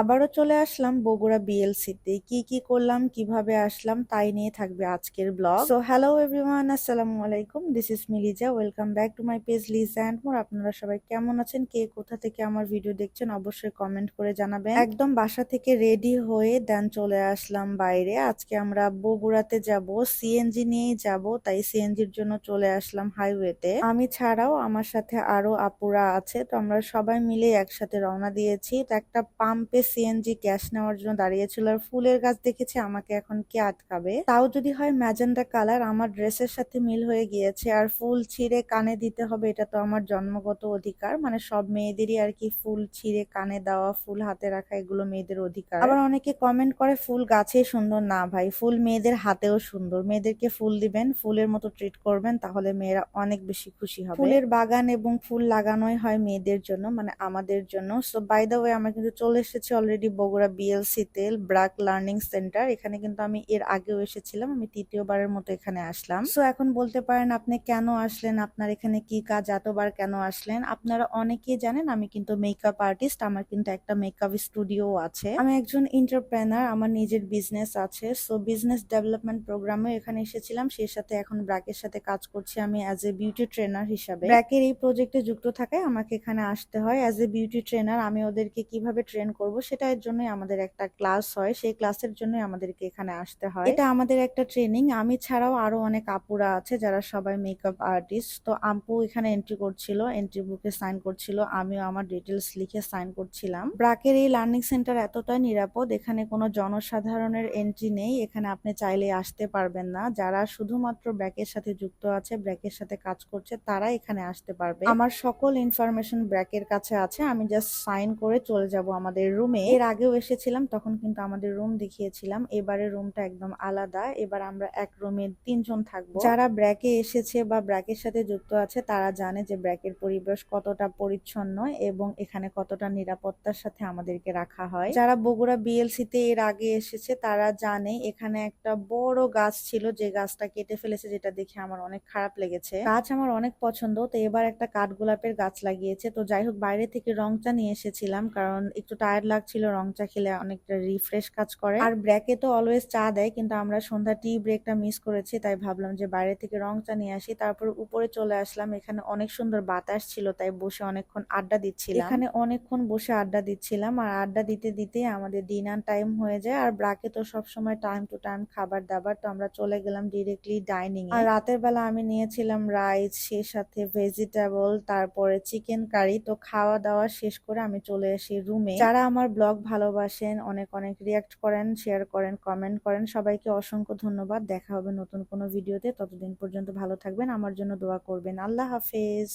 আবারও চলে আসলাম বগুড়া বিএলসিতে কি কি করলাম, কীভাবে আসলাম, তাই নিয়ে থাকবে আজকের ব্লগ। সো হ্যালো এভরিওয়ান আসসালামু আলাইকুম। This is Miliza welcome back to my page Liza and more আপনারা সবাই কেমন আছেন? কে কোথা থেকে আমার ভিডিও দেখছেন, অবশ্যই কমেন্ট করে জানাবেন। একদম বাসা থেকে রেডি হয়ে দেন চলে আসলাম বাইরে। আজকে আমরা বগুড়াতে যাব সিএনজি নিয়েই যাব, তাই সিএনজির জন্য চলে আসলাম হাইওয়েতে আমি ছাড়াও আমার সাথে আরও আপুরা আছে, তো আমরা সবাই মিলে একসাথে রওনা দিয়েছি। তো একটা পাম্পে সিএনজি গ্যাস নেওয়ার জন্য দাঁড়িয়েছিল আর ফুলের গাছ দেখেছি, আমাকে এখন কে আটকাবে? তাও যদি হয় ম্যাজেন্ডা কালার, আমার ড্রেসের সাথে মিল হয়ে গিয়েছে আর ফুল ছিঁড়ে কানে দিতে হবে, এটা তো আমার জন্মগত অধিকার। মানে সব মেয়েদেরই আর কি ফুল ছিঁড়ে কানে দেওয়া, ফুল হাতে রাখা, এগুলো মেয়েদের অধিকার। আবার অনেকে কমেন্ট করে ফুল গাছে সুন্দর, না ভাই, ফুল মেয়েদের হাতেও সুন্দর। মেয়েদেরকে ফুল দিবেন, ফুলের মতো ট্রিট করবেন, তাহলে মেয়েরা অনেক বেশি খুশি হবে। ফুলের বাগান এবং ফুল লাগানোই হয় মেয়েদের জন্য মানে আমাদের জন্য। সো বাই দ্য ওয়ে আমরা কিন্তু চলে এসেছি অলরেডি বগুড়া বিএলসি তেল, ব্রাক লার্নিং সেন্টার এখানে কিন্তু আমি এর আগেও এসেছিলাম, আমি তৃতীয়বারের মতো এখানে আসলাম। সো এখন বলতে পারেন আপনি কেন আসলেন, আপনার এখানে কি কাজ, এতবার কেন আসলেন? আপনারা অনেকেই জানেন আমি কিন্তু মেকআপ আর্টিস্ট আমার কিন্তু একটা মেকআপ স্টুডিও আছে। আমি একজন এন্টারপ্রেনার আমার নিজের বিজনেস আছে। সো বিজনেস ডেভেলপমেন্ট প্রোগ্রামে এখানে এসেছিলাম, সেই সাথে এখন ব্র্যাকের সাথে কাজ করছি আমি অ্যাজ এ বিউটি ট্রেনার হিসাবে। ব্র্যাকের এই প্রজেক্টে যুক্ত থাকায় আমাকে এখানে আসতে হয়। অ্যাজ এ বিউটি ট্রেনার আমি ওদেরকে কীভাবে ট্রেন করব সেটার জন্যই আমাদের একটা ক্লাস হয়। সেই ক্লাসের জন্যই আমাদেরকে এখানে আসতে হয়। এটা আমাদের একটা ট্রেনিং। আমি ছাড়াও আরও অনেক আপুরা আছে যারা সবাই মেকআপ আর্টিস্ট তো আপু এখানে এন্ট্রি করছিল এন্ট্রি বুকে সাইন করছিল। আমিও আমার ডিটেলস লিখে সাইন করছিলাম। ব্রাকের এই লার্নিং সেন্টার এতটাই নিরাপদ, এখানে কোনো জনসাধারণের এন্ট্রি নেই। এখানে আপনি চাইলে আসতে পারবেন না। যারা শুধুমাত্র ব্র্যাকের সাথে যুক্ত আছে ব্র্যাকের সাথে কাজ করছে, তারা এখানে আসতে পারবে। আমার সকল ইনফরমেশন ব্র্যাকের কাছে আছে। আমি জাস্ট সাইন করে চলে যাব আমাদের রুমে এর আগেও এসেছিলাম, তখন কিন্তু আমাদের রুম দেখিয়েছিলাম। এবারে রুমটা একদম আলাদা। এবার আমরা এক রুমে তিনজন থাকব। যারা ব্র্যাকে এসেছে বা ব্র্যাকের সাথে যুক্ত আছে, তারা জানে যে ব্র্যাকের পরিবেশ কতটা পরিচ্ছন্ন এবং এখানে কতটা নিরাপত্তার সাথে আমাদেরকে রাখা হয়। যারা বগুড়া বিএলসি তে এর আগে এসেছে, তারা জানে এখানে একটা বড় গাছ ছিল। যে গাছটা কেটে ফেলেছে, যেটা দেখে আমার অনেক খারাপ লেগেছে। গাছ আমার অনেক পছন্দ। তো এবার একটা কাঠগোলাপের গাছ লাগিয়েছে। তো যাই হোক, বাইরে থেকে রংটা নিয়ে এসেছিলাম, কারণ একটু টায়ার্ড লাগছিল রং চা খেলে অনেকটা রিফ্রেশ কাজ করে। আর ব্র্যাকে তো অলওয়েজ চা দেয়, কিন্তু আমরা সন্ধ্যা টি ব্রেকটা মিস করেছি, তাই ভাবলাম যে বাইরে থেকে রং চা নিয়ে আসি। তারপর উপরে চলে আসলাম, এখানে অনেক সুন্দর বাতাস ছিল, তাই বসে অনেকক্ষণ আড্ডা দিচ্ছিলাম। এখানে অনেকক্ষণ বসে আড্ডা দিচ্ছিলাম, আর আড্ডা দিতে দিতে আমাদের ডিনার টাইম হয়ে যায়, আর ব্রাকে তো সবসময় টাইম টু টাইম খাবার দাবার, তো আমরা চলে গেলাম ডিরেক্টলি ডাইনিং আর রাতের বেলা আমি নিয়েছিলাম রাইস সে সাথে ভেজিটেবল তারপরে চিকেন কারি তো খাওয়া দাওয়া শেষ করে আমি চলে আসি রুমে যারা আমার ব্লগ ভালোবাসেন, অনেক অনেক রিয়াক্ট করেন শেয়ার করেন কমেন্ট করেন। সবাইকে অসংখ্য ধন্যবাদ। দেখা হবে নতুন কোনো ভিডিওতে ততদিন পর্যন্ত ভালো থাকবেন। আমার জন্য দোয়া করবেন। আল্লাহ হাফেজ।